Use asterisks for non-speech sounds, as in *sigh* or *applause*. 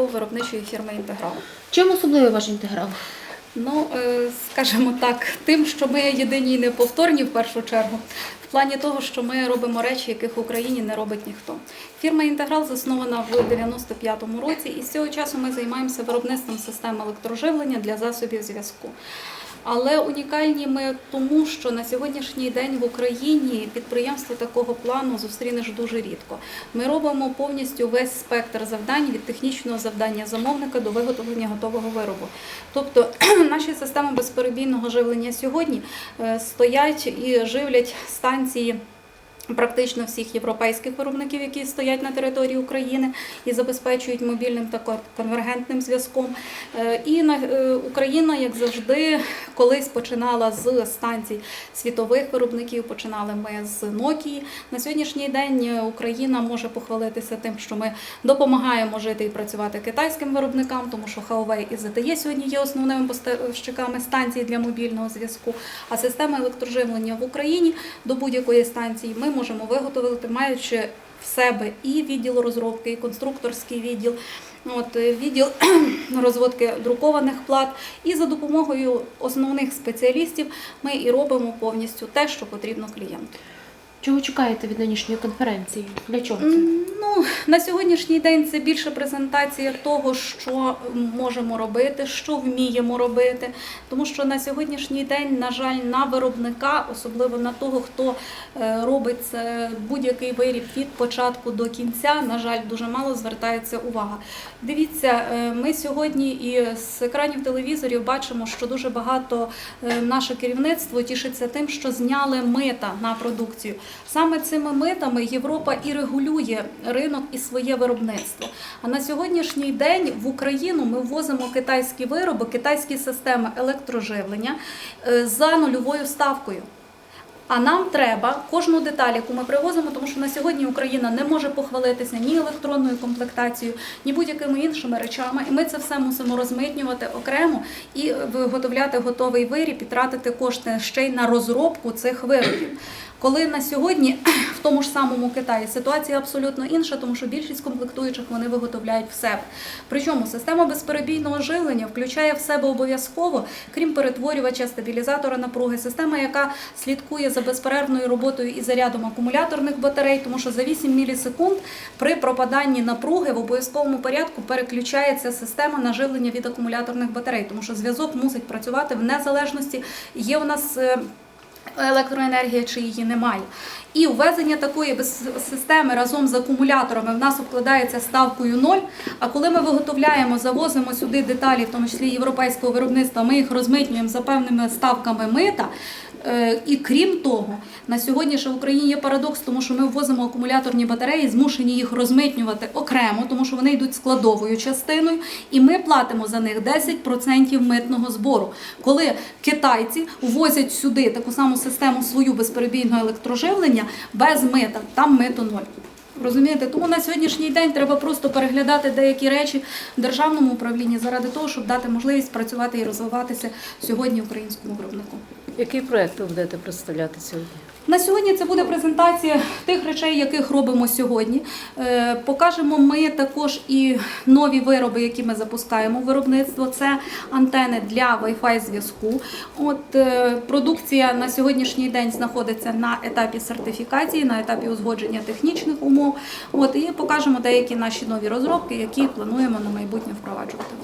науково-виробничої фірми Інтеграл. Чим особливий ваш інтеграл? Ну, е, скажімо так, тим, що ми єдині і неповторні в першу чергу, в плані того, що ми робимо речі, яких в Україні не робить ніхто. Фірма Інтеграл заснована в 95-му році, і з цього часу ми займаємося виробництвом систем електроживлення для засобів зв'язку. Але унікальні ми тому, що на сьогоднішній день в Україні підприємство такого плану зустрінеш дуже рідко. Ми робимо повністю весь спектр завдань від технічного завдання замовника до виготовлення готового виробу. Тобто *clears throat* наші системи безперебійного живлення сьогодні е, стоять і живлять станції. Практично всіх європейських виробників, які стоять на території України і забезпечують мобільним та кон- конвергентним зв'язком. Е, І е, Україна, як завжди, колись починала з станцій світових виробників. Починали ми з Nokia. На сьогоднішній день е, Україна може похвалитися тим, що ми допомагаємо жити і працювати китайським виробникам, тому що Huawei і ZTE сьогодні є основними поставщиками станцій для мобільного зв'язку. А система електроживлення в Україні до будь-якої станції ми можемо виготовити, маючи в себе і відділ розробки, і конструкторський відділ. От е, відділ *clears throat* розводки друкованих плат, і за допомогою основних спеціалістів ми і робимо повністю те, що потрібно клієнту. Чого чекаєте від нинішньої конференції? Для чого це? Ну, на сьогоднішній день це більше презентація того, що можемо робити, що вміємо робити. Тому що на сьогоднішній день, на жаль, на виробника, особливо на того, хто е, робить це будь-який виріб від початку до кінця, на жаль, дуже мало звертається увага. Дивіться, е, ми сьогодні і з екранів телевізорів бачимо, що дуже багато е, наше керівництво тішиться тим, що зняли мита на продукцію. Саме цими митами Європа і регулює ринок і своє виробництво. А на сьогоднішній день в Україну ми ввозимо китайські вироби, китайські системи електроживлення е, за нульовою ставкою. А нам треба кожну деталь, яку ми привозимо, тому що на сьогодні Україна не може похвалитися ні електронною комплектацією, ні будь-якими іншими речами. І ми це все мусимо розмитнювати окремо і виготовляти готовий виріб і тратити кошти ще й на розробку цих виробів. Коли на сьогодні *clears throat* в тому ж самому Китаї ситуація абсолютно інша, тому що більшість комплектуючих вони виготовляють в себе. Причому система безперебійного живлення включає в себе обов'язково, крім перетворювача, стабілізатора напруги, система, яка слідкує за безперервною роботою і зарядом акумуляторних батарей, тому що за 8 мілісекунд при пропаданні напруги в обов'язковому порядку переключається система на живлення від акумуляторних батарей, тому що зв'язок мусить працювати в незалежності. Є у нас е, електроенергія чи її немає. І ввезення такої системи разом з акумуляторами в нас обкладається ставкою 0. А коли ми виготовляємо, завозимо сюди деталі, в тому числі європейського виробництва, ми їх розмитнюємо за певними ставками мита. Е, І крім того, на сьогодні ще в Україні є парадокс, тому що ми ввозимо акумуляторні батареї, змушені їх розмитнювати окремо, тому що вони йдуть складовою частиною, і ми платимо за них 10% митного збору. Коли китайці ввозять сюди таку саму систему свою безперебійного електроживлення без мита, там мито ноль. Розумієте, тому на сьогоднішній день треба просто переглядати деякі речі в державному управлінні заради того, щоб дати можливість працювати і розвиватися сьогодні українському виробнику. Який проект ви будете представляти сьогодні? На сьогодні це буде презентація тих речей, яких робимо сьогодні. Е, Покажемо ми також і нові вироби, які ми запускаємо в виробництво. Це антени для Wi-Fi зв'язку. От е, продукція на сьогоднішній день знаходиться на етапі сертифікації, на етапі узгодження технічних умов. От і покажемо деякі наші нові розробки, які плануємо на майбутнє впроваджувати.